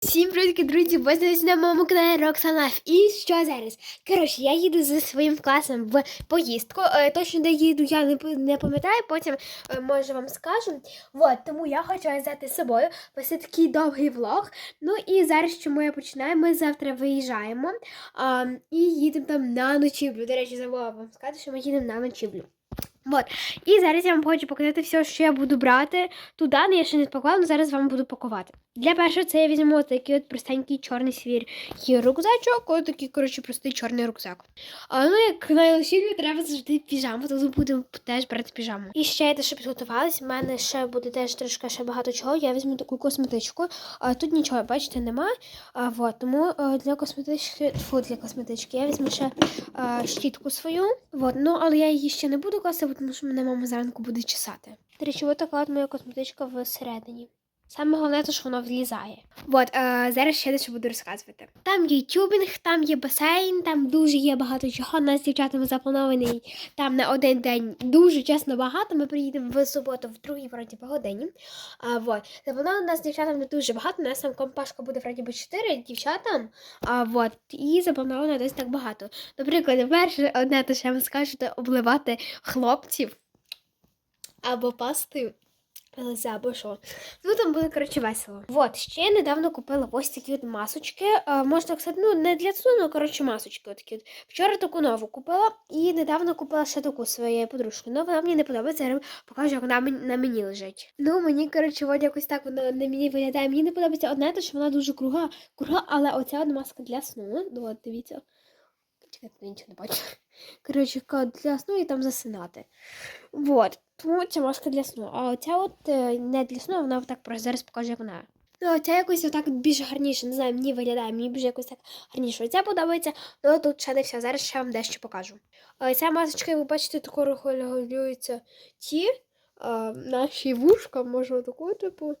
Всім привіт, друзі! Ви знаєте на моєму каналі Roxanne Life. І що зараз? Коротше, я їду зі своїм класом в поїздку. Е, точно де їду, я не, пам'ятаю, потім е, може вам скажу. Вот, тому я хочу взяти з собою ось такий довгий влог. Ну і зараз чому я починаю? Ми завтра виїжджаємо а, і їдемо там на ночівлю. До речі, забула вам сказати, що ми їдемо на ночівлю. Вот. І зараз я вам хочу показати все, що я буду брати туди, але я ще не спакувала, але зараз вам буду пакувати. Для першого це я візьму такий от простенький чорний свій рюкзачок, от такий, коротше, простий чорний рюкзак. А ну як на лошівлю треба завжди піжаму, то будемо теж брати піжаму. І ще я теж підготувалась. У мене ще буде теж трошки ще багато чого. Я візьму таку косметичку. А, тут нічого, бачите, нема. А, вот, тому а, для косметички, фу, для косметички я візьму ще а, щітку свою. Вот, ну, але я її ще не буду класти, тому що мене мама зранку буде чесати. До речі, от така от моя косметичка всередині. Саме головне, те, що воно влізає. От, е, зараз ще дещо буду розказувати. Там є тюбінг, там є басейн, там дуже є багато чого. У нас з дівчатами запланований там на один день дуже чесно багато. Ми приїдемо в суботу, в другій вроді по годині. А, вот. Заплановано у нас з дівчатами не дуже багато. У нас там компашка буде вроді би 4 дівчата. А, вот. І заплановано десь так багато. Наприклад, перше одне, то що я вам скажу, це обливати хлопців або пастою. Лице або що. Ну там буде коротше весело. Вот, ще я недавно купила ось такі от масочки. А, можна сказати, ну не для сну, ну коротше масочки. Такі от. Вчора таку нову купила і недавно купила ще таку своєї подружки. Ну вона мені не подобається, я покажу, як вона на мені лежить. Ну мені, коротше, от якось так вона на мені виглядає. Мені не подобається одне, те, що вона дуже круга, круга, але оця одна маска для сну. Ну, от, дивіться. Чекайте, нічого не бачу. Коротше, для сну і там засинати. Вот. Тому ця маска для сну. А оця от е, не для сну, вона так просто зараз покажу, як вона. Ну, оця якось отак більш гарніше, не знаю, мені виглядає, мені більш якось так гарніше. Оця подобається, але тут ще не все. Зараз ще вам дещо покажу. Ця масочка, ви бачите, тако регулюються ті наші вушка, може таку, типу.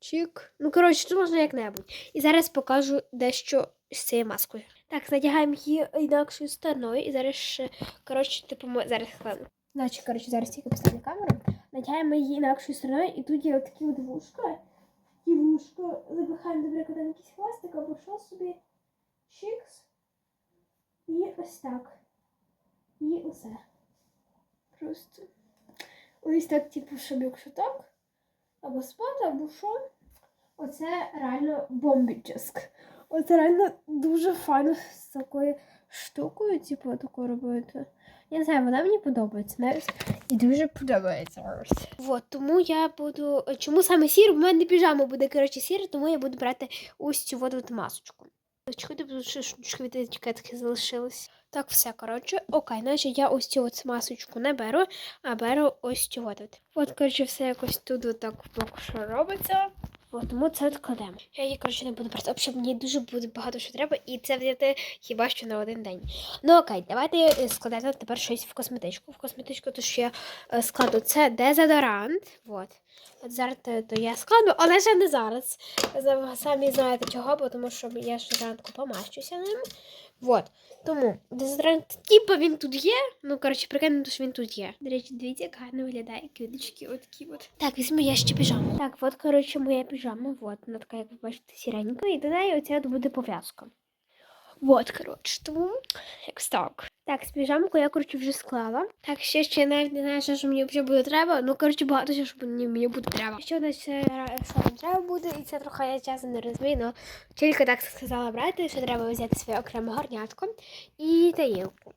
Чик. Ну, коротше, тут можна як-небудь. І зараз покажу дещо з цією маскою. Так, надягаємо її інакшою стороною. І зараз ще, коротше, типу, зараз хвилину. Значить, коротше, зараз тільки поставлю камеру. Надягаємо її інакшою стороною, і тут є такі от вушка. І вушко запихаємо, наприклад, там якийсь хвостик або що собі. Чикс. І ось так. І усе. Просто. Ось так, типу, щоб якщо так. Або спати, або що. Оце реально бомбіческ. Оце реально дуже файно з такою штукою, типу, таку робити. Я не знаю, вона мені подобається навіть. І дуже подобається. Вот, тому я буду. Чому саме сір? У мене піжама буде, коротше, сір, тому я буду брати ось цю от от масочку. Чекайте, штучки від етикетки залишились. Так, все, коротше. Окей, значить я ось цю от масочку не беру, а беру ось цю от. от. От, коротше, все якось тут отак поки що робиться. От, тому це відкладемо. Я її, коротше, не буду брати. Взагалі, мені дуже буде багато що треба, і це взяти хіба що на один день. Ну окей, давайте е, складати тепер щось в косметичку. В косметичку то що я складу це дезодорант. От. От зараз то, то я складу, але ще не зараз. Самі знаєте чого, бо тому що я ще зранку помащуся ним. Вот. Тому дезодорант, типу він тут є. Ну, коротше, прикинемо, що він тут є. До речі, дивіться, як гарно виглядає квіточки, отакі от. Так, візьму я ще піжаму. Так, от, коротше, моя піжама. Вот, вона така, як ви бачите, сіренька. І додаю оця от буде пов'язка. Вот, коротше, тому якось так. Так, з піжамкою я, коротше, вже склала. Так, ще ще навіть не знаю, що мені вже буде треба. Ну, коротше, багато що мені, мені буде треба. Ще одне що треба буде, і це трохи я часом не розумію, але тільки так сказала брати, що треба взяти своє окреме горнятко і таїлку.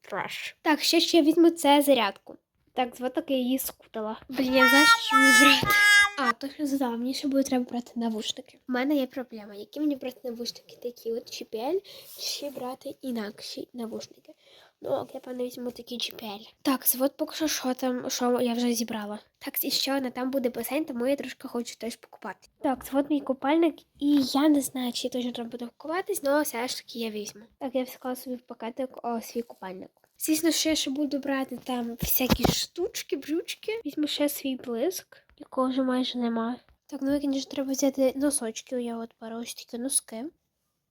Траш. Так, ще ще візьму це зарядку. Так, звати я її скутала. Блін, я знаю, що мені брати. А, то що задала, мені ще буде треба брати навушники. У мене є проблема, які мені брати навушники, такі от JBL, чи брати інакші навушники. Ну, ок, я певно візьму такі JBL. Так, от поки що, що там, що я вже зібрала. Так, і ще одна, там буде басейн, тому я трошки хочу теж покупати. Так, от мій купальник, і я не знаю, чи точно треба буде купуватись, але все ж таки я візьму. Так, я всклала собі в пакетик о, свій купальник. Звісно, ще я ще буду брати там всякі штучки, брючки. Візьму ще свій блиск, якого вже майже немає. Так, ну, звісно, треба взяти носочки. Я от беру ось такі носки.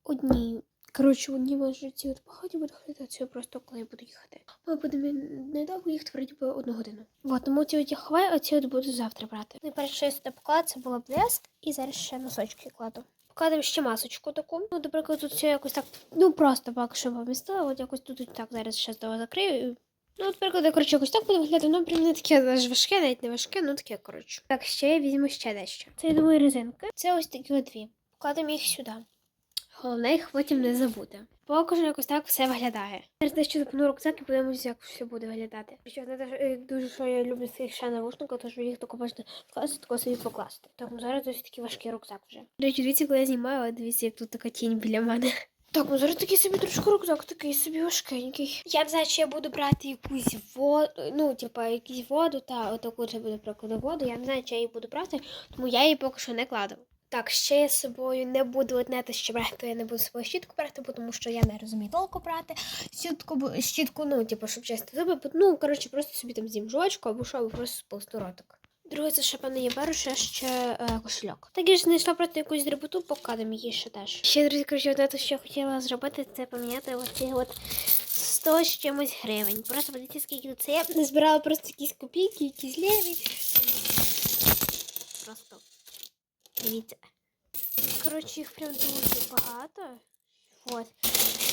Одні. Коротше, одні можуть ці от поході буду ходити, а ці просто коли я буду їхати. Ми будемо недовго їхати, вроді одну годину. Вот, тому ці от я ховаю, а ці от буду завтра брати. Найперше, що я сюди поклала, це було блеск, і зараз ще носочки кладу. Покладемо ще масочку таку. Ну, наприклад, тут все якось так, ну просто поки що помістила, от якось тут так зараз ще того закрию. Ну, от, наприклад, коротше, якось так буде виглядати, ну, прям не таке аж важке, навіть не важке, ну таке, коротше. Так, ще я візьму ще дещо. Це, я думаю, резинки. Це ось такі дві. Покладемо їх сюди. Головне їх потім не забути. Поки що якось так все виглядає. Зараз дещо запну рюкзак і подивимося, як все буде виглядати. Що я е, дуже що я люблю цих ще навушника, тож їх тако можна вкласти, тако собі покласти. Тому зараз досить такий важкий рюкзак вже. До речі, дивіться, коли я знімаю, але дивіться, як тут така тінь біля мене. Так, ну зараз такий собі трошки рюкзак, такий собі важкенький. Я не знаю, чи я буду брати якусь воду, ну, типа, якусь воду, та отаку це буде прикладу воду. Я не знаю, чи я її буду брати, тому я її поки що не кладу. Так, ще я з собою не буду одне що брати, я не буду з собою щітку брати, тому що я не розумію толку брати. Щітку, щітку, ну, типу, щоб чисти зуби, ну, коротше, просто собі там з'їм жувачку або що, або просто сповсту ротик. Друге, це ще пане я беру ще, е, кошельок. Так я ж знайшла просто якусь дріботу, покладемо її ще теж. Ще, друзі, коротше, одне те, що я хотіла зробити, це поміняти оці от 100 з чимось гривень. Просто подивіться, скільки це. Я збирала просто якісь копійки, якісь леві. Просто дивіться. Коротше, їх прям дуже багато. От.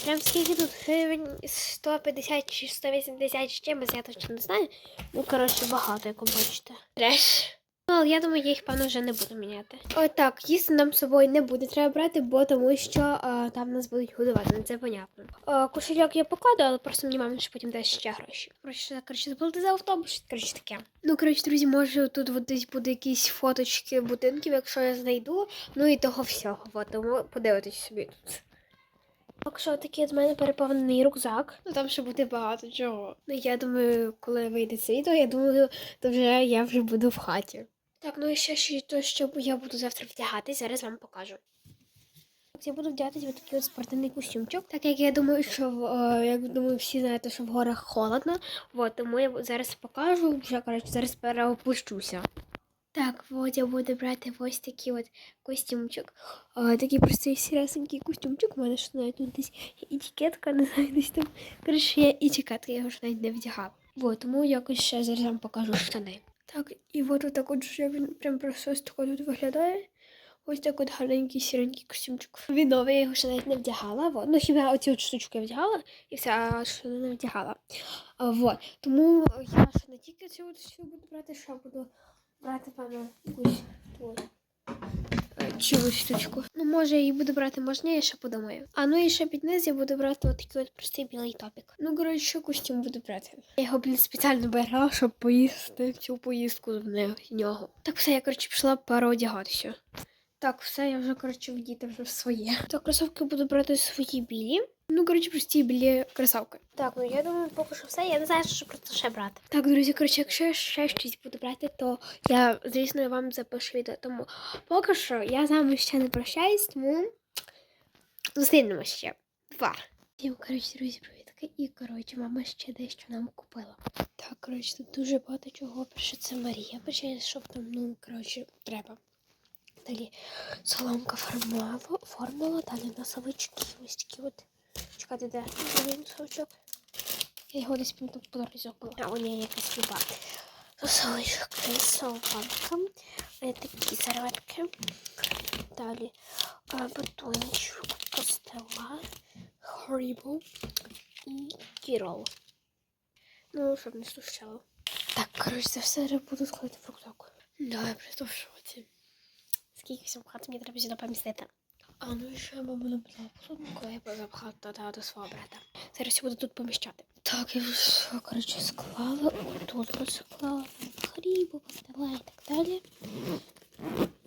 Прям скільки тут гривень 150 чи 180 з чимось, я точно не знаю. Ну, коротше, багато, як ви бачите. Треш. Ну, але я думаю, я їх, певно, вже не буду міняти. Отак, їсти нам з собою не буде треба брати, бо тому що а, там нас будуть годувати, ну це понятно. А, кошельок я покладу, але просто мені мама ще потім дасть ще гроші. Коротше, коротше, заплати за автобус, коротше таке. Ну, коротше, друзі, може тут от десь буде якісь фоточки будинків, якщо я знайду. Ну і того всього. От, тому подивитись собі тут. Так що такий з мене переповнений рюкзак. Ну там ще буде багато чого. Ну я думаю, коли вийде це відео, я думаю, то вже я вже буду в хаті. Так, ну і ще ще то, що я буду завтра вдягати, зараз вам покажу. Я буду вдягатись в такий от спортивний костюмчик. Так як я думаю, що в- е, як думаю, всі знаєте, що в горах холодно. От, тому я зараз покажу, вже коротше, зараз переопущуся. Так, от я буду брати ось такий от костюмчик. А, такий простий сіресенький костюмчик. У мене ж навіть тут десь етикетка, не знаю, десь там. Коротше, є етикетка, я його ж навіть не вдягала. Вот, тому якось ще зараз вам покажу штани. Так, і от так от вже він прям просто ось тако тут виглядає. Ось так от гарненький сіренький костюмчик. Він новий, я його ще навіть не вдягала. Вот. Ну, хіба оці от штучки вдягала, і все, а не вдягала. А, вот. Тому я ще не тільки цю всю буду брати, ще буду брати, певно, якусь тут. чогось штучку. Ну, може, я її буду брати, можна, я ще подумаю. А ну і ще під низ я буду брати от такий от простий білий топік. Ну, коротше, костюм буду брати. Я його, блін, спеціально брала, щоб поїсти цю поїздку в нього. Так, все, я, коротше, пішла переодягатися. Так, все, я вже, коротше, вдіти вже в своє. Так, кросовки буду брати свої білі. Ну, коротше, прості білі кросовки. Так, ну я думаю, поки що все. Я не знаю, що просто ще брати. Так, друзі, коротше, якщо я ще щось буду брати, то я, звісно, вам запишу відео. Тому поки що я з вами ще не прощаюсь, тому зустрінемо ще. Два. Всім, коротше, друзі, привітки. І, коротше, мама ще дещо нам купила. Так, коротше, тут дуже багато чого. Перше, це Марія. Перше, щоб там, ну, коротше, треба. Далі соломка формула, формула, далі носовички. Ось такі от. Чекайте, де другий носовичок. Я його десь по дорозі забула. А, у неї якась люба. Носовички, соломка. Е, Такі серветки. Далі батончик, пастила, Харібо і кірол. Ну, щоб не стущало. Так, коротше, це все буду складати в рюкзак. Да, я. Скільки всього хати мені треба сюди помістити. А ну ще мама набрала посуду, коли я позапхала туди до свого брата. Зараз я буду тут поміщати. Так, я вже, коротше, склала. Тут ось склала хлібу, пастила і так далі.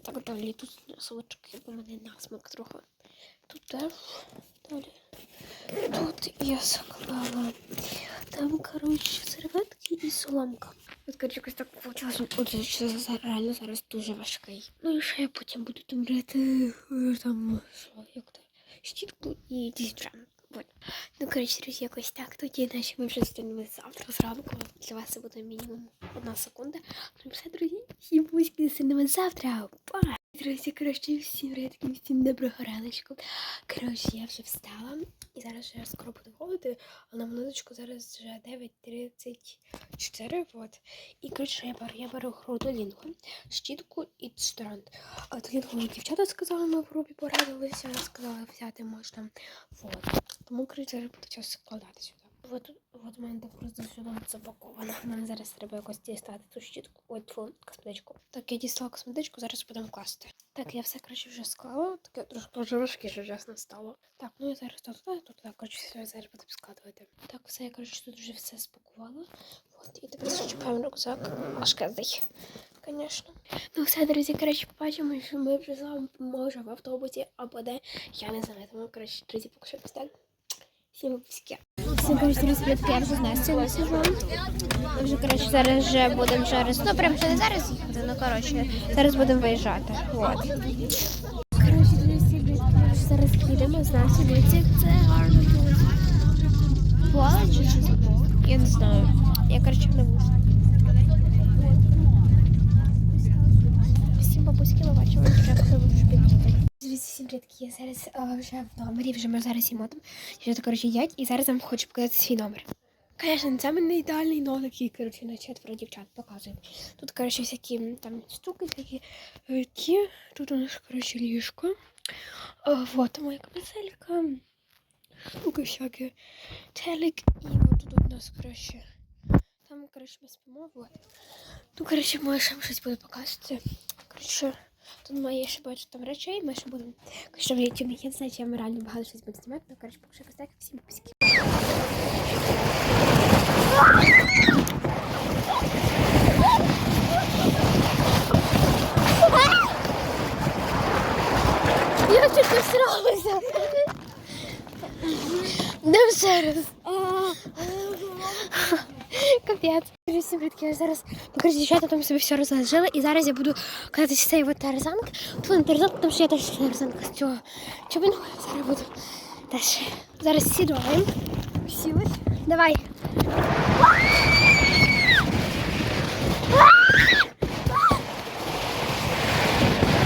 Так, далі тут солочки, бо в мене насмак трохи. Тут теж далі. Тут я склала. Там, коротше, серветки і соломка. От, коротше, якось так вийшло. Отже, що реально зараз дуже важкий. Ну і ще я потім буду там брати е, там що, як то, щітку і дізджем. Вот. Ну, коротше, друзі, якось так. Тоді наші ми вже зустрінемось завтра зранку. Для вас це буде мінімум одна секунда. Ну, все, друзі, всім пусть зустрінемось завтра. Па! Друзі, коротше, всім привітки, всім доброго раночку. Коротше, я вже встала і зараз я скоро буду голити, а на минуточку зараз вже 9.34, вот. І, коротше, я беру, я беру гру Долінгу, щітку і дезодорант. А Долінгу дівчата сказали, ми в групі порадилися, сказали взяти можна, вот. Тому, коротше, я буду час складати сюди. От, от у мене так просто сюди запаковано. Нам зараз треба якось дістати цю щітку, от ту косметичку. Так, я дістала косметичку, зараз будемо класти. Так, я все коротше вже склала, таке трошки важкіше чесно стало. Так, ну я зараз тут туди, тут туди, коротше, все зараз буду складувати. Так, все, я коротше тут вже все спакувала. От, і тепер зачіпаємо рюкзак. Важкезний, звісно. Ну все, друзі, коротше, побачимо, що ми вже з вами може в автобусі або де. Я не знаю, тому, коротше, друзі, що так. Піски. Всім коротше, друзі, я вже з цього сижу. Вже, коротше, зараз вже будемо через... Ну, прям ще не зараз ну, коротше, зараз будемо виїжджати. От. Коротше, друзі, зараз їдемо з нас дивіться, це гарно. Поле чи це? Я не знаю. Я, коротше, не буду. Всім привітки, я зараз а, вже в номері, вже ми зараз їмо там. Дівчата, коротше, їдять, і зараз вам хочу показати свій номер. Звісно, це мене ідеальний номер, який, коротше, на четверо дівчат показує. Тут, коротше, всякі там штуки такі. Ті. Тут у нас, коротше, ліжко. А, вот моя капелька. Штуки всякі. Телек. І от тут у нас, коротше, там, коротше, ми спимо, вот. Тут, коротше, може ще щось буде показувати. Коротше, тут має ще багато там речей, ми ще будемо. Коротше, в YouTube, я не знаю, я реально багато щось буду знімати, але, коротше, поки що так, всім писки. Я не всралася. Не зараз. Капець. Всім я зараз покажу дівчата там собі все розложила. І зараз я буду кататися цей вот тарзанк. Тут на тарзанк, тому що я теж тарзанка з цього чобінгу. Зараз буду теж. Зараз сідаємо. Сілись. Давай.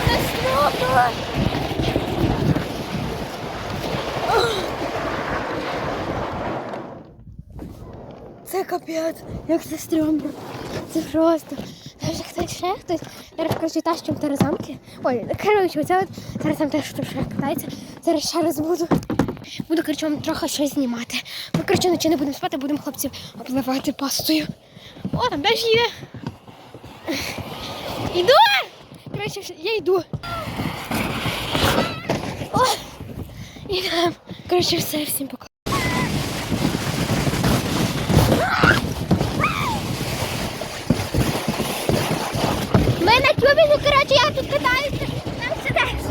Це стрьомно. Це капець, як це стрьомно. Це просто. Даже хтось ще хтось. Зараз коротше тащим тарзанки. Ой, коротше, оце от там теж ще катається. Зараз ще раз буду. Буду, коротше, трохи щось знімати. Ми, коротше, ночі не будемо спати, будемо хлопців обливати пастою. О, там дощ їде. Іду! Коротше, я йду. О! Ідемо. Коротше, все, всім пока. На тюбінгу, коротше, я тут катаюся. Там сидиш.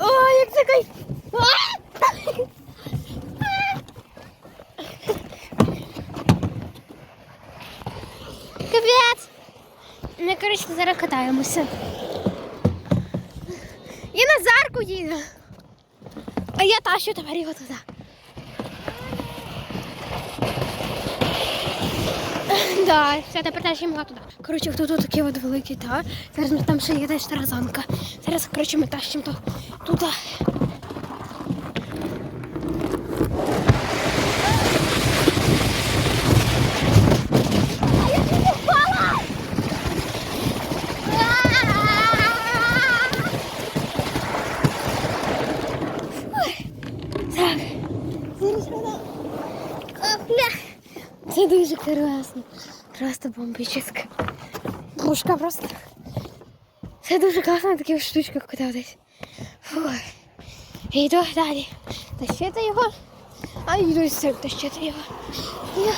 О, як це кайф. Капець. Ми, коротше, зараз катаємося. І Назарку їде. А я тащу тепер його туди. Да, все, тепер теж йому туди. Коротше, хто тут такий от великий, та? Зараз ми там ще є теж таразанка. Зараз, коротше, ми тащимо то туди. Це дуже класно. Просто бомбічно. Пушка просто. Це дуже класно на таких штучках кататись. Фу. Йду далі. Тащити його. А йду з цим тащити його. Я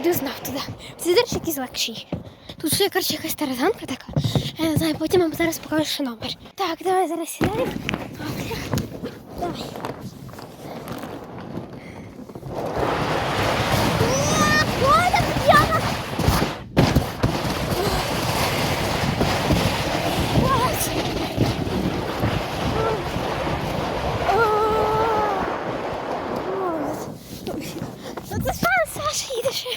йду знов туди. Це далі якийсь легший. Тут ще, коротше, якась таразанка така. Я не знаю, потім вам зараз покажу ще номер. Так, давай зараз сідаємо. Опля. Давай. Ну це Саша, Саша їде ще.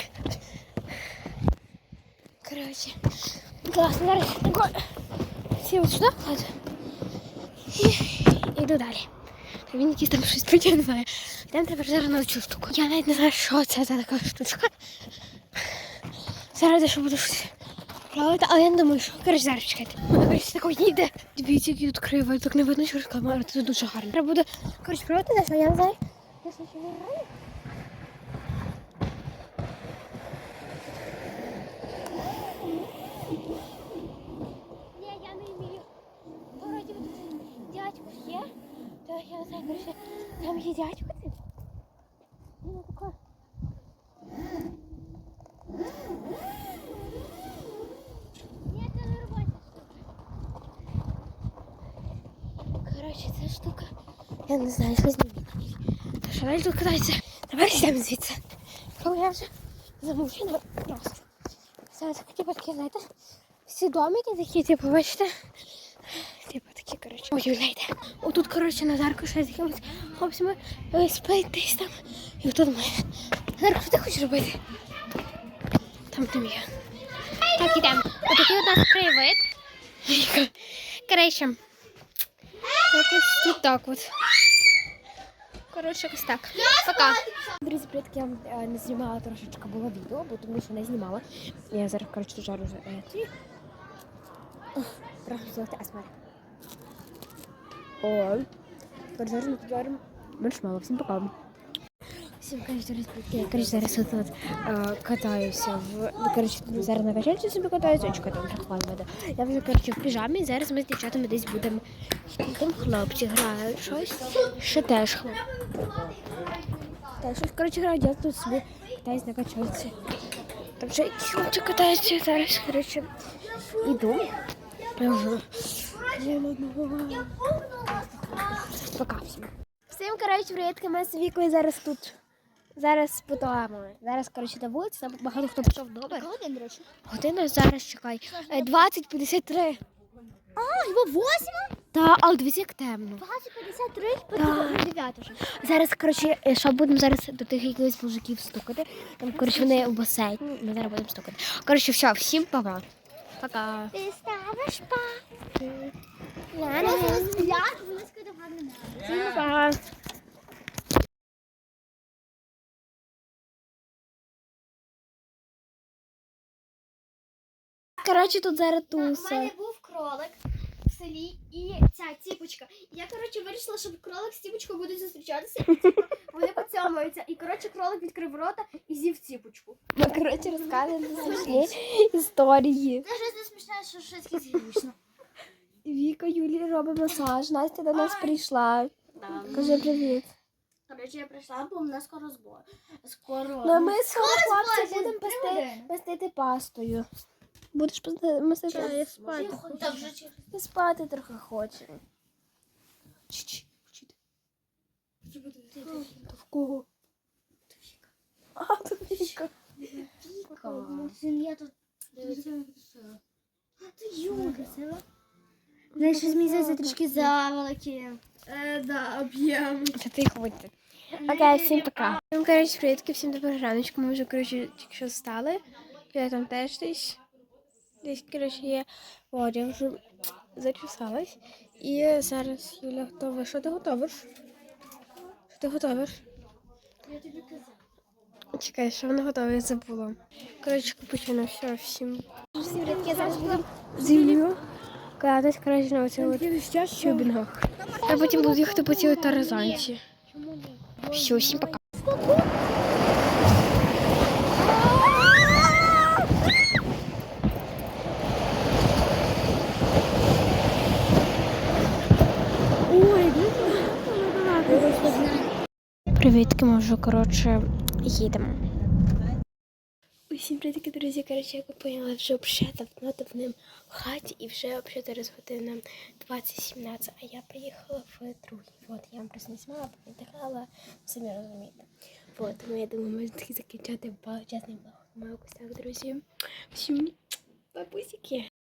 Коротше. Класно, зараз тако. Сів сюди, кладу. йду далі. Він якийсь там щось я знаю. Йдемо тепер зараз на цю штуку. Я навіть не знаю, що це за така штучка. Зараз я буду щось плавати, але я не думаю, що коротше зараз чекайте. Вона коротше такого їде. Дивіться, які тут криво, так не видно, що камера, це дуже гарно. Треба буде коротше плавати але я не знаю. Десь ще не граю. Ні, я не вмію. Вроді би тут дядько є. Та я не знаю, коротше, дядько. Він ну, тако. Ні, це не робоча. Коротше, ця штука. Я не знаю, що з ним. Та що тут катається? Давай йдемо звідси. Коли я вже замучена просто. Це таке, типу, таке, знаєте, всі домики такі, типу, бачите? Типу такі, коротше, уявляйте. Отут, коротше, Назарко ще з якимось хлопцями е, спить десь там. І тут ми. Назарко, що ти хочеш робити? Там там є. Так, ідемо. Отакий у нас краєвид. Коротше, якось тут так от. Коротше, якось так. Пока. Друзі, привіт, я е, не знімала трошечки було відео, бо тому що не знімала. Я зараз, коротше, тут жару е, ці. Трохи золоте асмар. О, зараз жаримо. Всім пока. Всім, зараз. Я, коротше, зараз тут от, е, катаюся в... Ну, коротше, зараз на качельці собі катаюся, очка там вже хвалювати. Я вже, коротше, в піжамі, зараз ми з дівчатами десь будемо. Там хлопці грають щось. Ще теж хлопці. Так, щось, коротше, грають, я тут собі катаюсь на качельці. Там якісь хлопці катаються зараз, коротше, іду. Я одного. Пока всім. Всім, коротше, привітки, ми з Вікою зараз тут. Зараз по туалетами. Зараз, коротше, на вулиці, там багато хто пішов вдома. Годин, до речі. Година зараз чекай. Е, 20.53. А, його восьма? Та, але дивіться, як темно. 20.53, Так. 9 вже. Зараз, коротше, е, що будемо зараз до тих якихось мужиків стукати. Там, коротше, вони в басейні. Ми зараз будемо стукати. Коротше, все, всім пока. Пока. Ти ставиш па. Пока. Коротше, тут зараз У мене був кролик в селі і ця ціпочка. І я, коротше, вирішила, що кролик з ціпочкою будуть зустрічатися. І, типу, вони поцьомуються. І, коротше, кролик відкрив рота і з'їв ціпочку. Ми, коротше, розказуємо смішні історії. Це щось не смішне, що щось смішно. Віка Юлі робить масаж. Настя до нас прийшла. Кажи привіт. Коротше, я прийшла, бо в мене скоро збор. Скоро. Ну, ми з Скоро хлопцем будемо пасти, пастити пастою. Будеш пасти, мастити? я спати хочу. Та вже через Я спати трохи хочу. В кого? А, то Віка. Я тут. Ти Юля. Знаєш, щось мені здається трішки завеликі. Е, да, об'єм. Та ти ходьте. Окей, всім пока. Всім, коротше, привітки, всім доброго раночку. Ми вже, коротше, тільки що встали. Я там теж десь. Десь, коротше, є. От, я вже зачесалась. І зараз Юля готова. Що ти готовиш? Що ти готовиш? Я тобі казала. Чекай, що вона готова, я забула. Коротше, капучино, все, всім. Всім привіт, я зараз буду з Юлією кататись, коротше, на оцих от. А потім буду їхати по цій тарзанці. Все, всім пока. Привітки, ми вже, коротше, їдемо. Усім привітки, друзі. Коротше, як ви поняли, вже давно давним в хаті і вже взагалі зараз година 20.17, а я приїхала в другий. От, я вам просто не знімала, але самі розумієте. От, тому я думаю, можна таки закінчати величезний блог. Маю так, друзі. Всім бабусики.